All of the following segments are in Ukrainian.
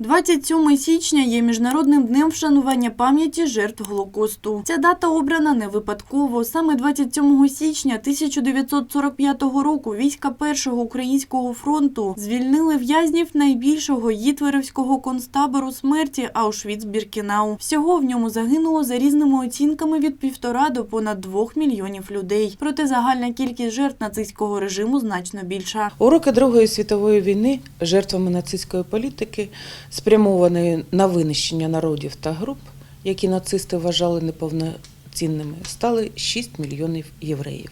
27 січня є міжнародним днем вшанування пам'яті жертв Голокосту. Ця дата обрана не випадково. Саме 27 січня 1945 року війська Першого українського фронту звільнили в'язнів найбільшого гітлерівського концтабору смерті Аушвіц-Біркінау. Всього в ньому загинуло за різними оцінками від півтора до понад двох мільйонів людей. Проте загальна кількість жертв нацистського режиму значно більша. У роки Другої світової війни жертвами нацистської політики, спрямованої на винищення народів та груп, які нацисти вважали неповноцінними, стали 6 мільйонів євреїв.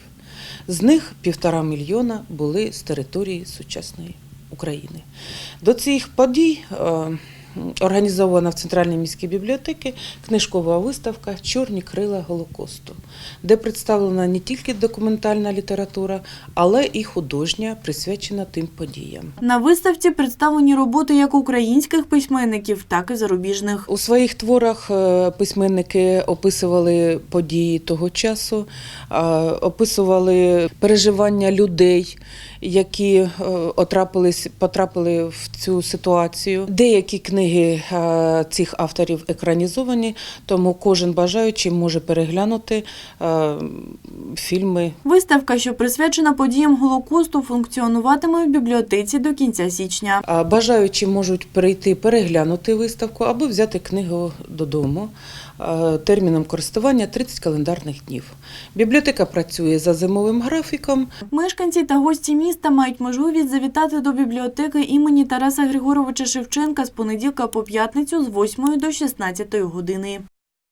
З них півтора мільйона були з території сучасної України. До цих подій е, організована в Центральній міській бібліотеці книжкова виставка Чорні крила Голокосту, де представлена не тільки документальна література, але і художня, присвячена тим подіям. На виставці представлені роботи як українських письменників, так і зарубіжних. У своїх творах е, письменники описували події того часу, е, описували переживання людей, які е, отрапились, потрапили в цю ситуацію. Деякі книги е, цих авторів екранізовані, тому кожен бажаючий може переглянути е, фільми Виставка, що присвячена подіям Голокосту, функціонуватиме в бібліотеці до кінця січня. Бажаючі можуть прийти переглянути виставку або взяти книгу додому. Е, Терміном користування 30 календарних днів. Бібліотека працює за зимовим графіком. Мешканці та гості міста мають можливість завітати до бібліотеки імені Тараса Григоровича Шевченка з понеділка по п'ятницю з 8 до 16 години.